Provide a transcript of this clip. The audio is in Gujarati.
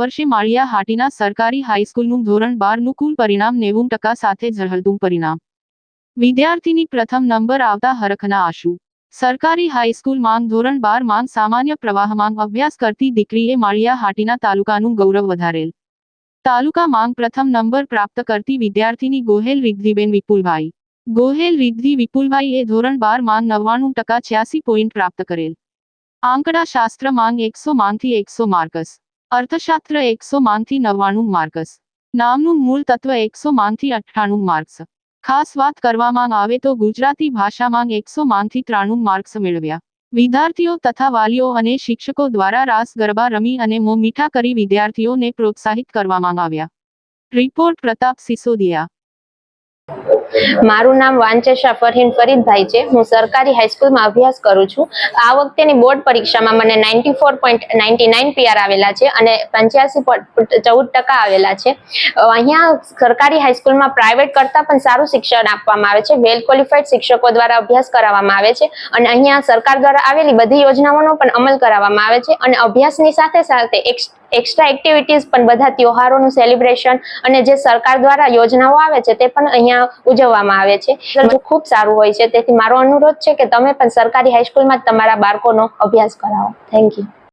વર્ષે માળિયા હાટીના સરકારી હાઈસ્કૂલનું ધોરણ બારનું કુલ પરિણામ નેવું ટકા સાથે ઝળહળતું પરિણામ. વિદ્યાર્થીની પ્રથમ નંબર આવતા હરખના આશુ સરકારી હાઈસ્કૂલ ધોરણ બાર સામાન્ય પ્રવાહમાં અભ્યાસ કરતી દીકરીએ માળિયા હાટીના તાલુકાનું ગૌરવ વધારેલ. તાલુકા માંગ પ્રથમ નંબર પ્રાપ્ત કરતી વિદ્યાર્થીની ગોહેલ રિદ્ધિબેન વિપુલભાઈ. ગોહેલ રિદ્ધિ વિપુલભાઈએ ધોરણ બાર માંગ નવ્વાણું ટકા છ્યાસી પોઈન્ટ પ્રાપ્ત કરેલ. આંકડા શાસ્ત્ર માંગ એકસો માંગથી એકસો માર્કસ. અર્થશાસ્ત્ર એકસો માંથી નવ્વાણું માર્કસ. નામનું મૂળ તત્વ એકસો માંથી અઠ્ઠાણું માર્ક્સ. ખાસ વાત કરવામાં આવે તો ગુજરાતી ભાષામાં એકસો માંથી ત્રાણું માર્ક્સ મેળવ્યા. વિદ્યાર્થીઓ તથા વાલીઓ અને શિક્ષકો દ્વારા રાસ, ગરબા રમી અને મો મીઠા કરી વિદ્યાર્થીઓને પ્રોત્સાહિત કરવામાં આવ્યા. રિપોર્ટ પ્રતાપ સિસોદિયા. મારું નામ વાંચેશા ફરહીન ફરીદભાઈ છે. હું સરકારી હાઈસ્કૂલમાં અભ્યાસ કરું છું. આ વખતેની બોર્ડ પરીક્ષામાં મને ninety four point ninety nine P R છે અને પંચ્યાસી ચૌદ ટકા આવેલા છે. અહીંયા સરકારી હાઈસ્કૂલમાં પ્રાઇવેટ કરતાં પણ સારું શિક્ષણ આપવામાં આવે છે. વેલ ક્વોલિફાઈડ શિક્ષકો દ્વારા અભ્યાસ કરાવવામાં આવે છે અને અહીંયા સરકાર દ્વારા આવેલી બધી યોજનાઓનો પણ અમલ કરાવવામાં આવે છે અને અભ્યાસની સાથે સાથે એક્સ્ટ્રા એક્ટિવિટીઝ પણ બધા ત્યોહારોનું સેલિબ્રેશન અને જે સરકાર દ્વારા યોજનાઓ આવે છે તે પણ અહીંયા ઉજવવામાં આવે છે. ખૂબ સારું હોય છે. તેથી મારો અનુરોધ છે કે તમે પણ સરકારી હાઈસ્કૂલમાં તમારા બાળકોનો અભ્યાસ કરાવો. Thank you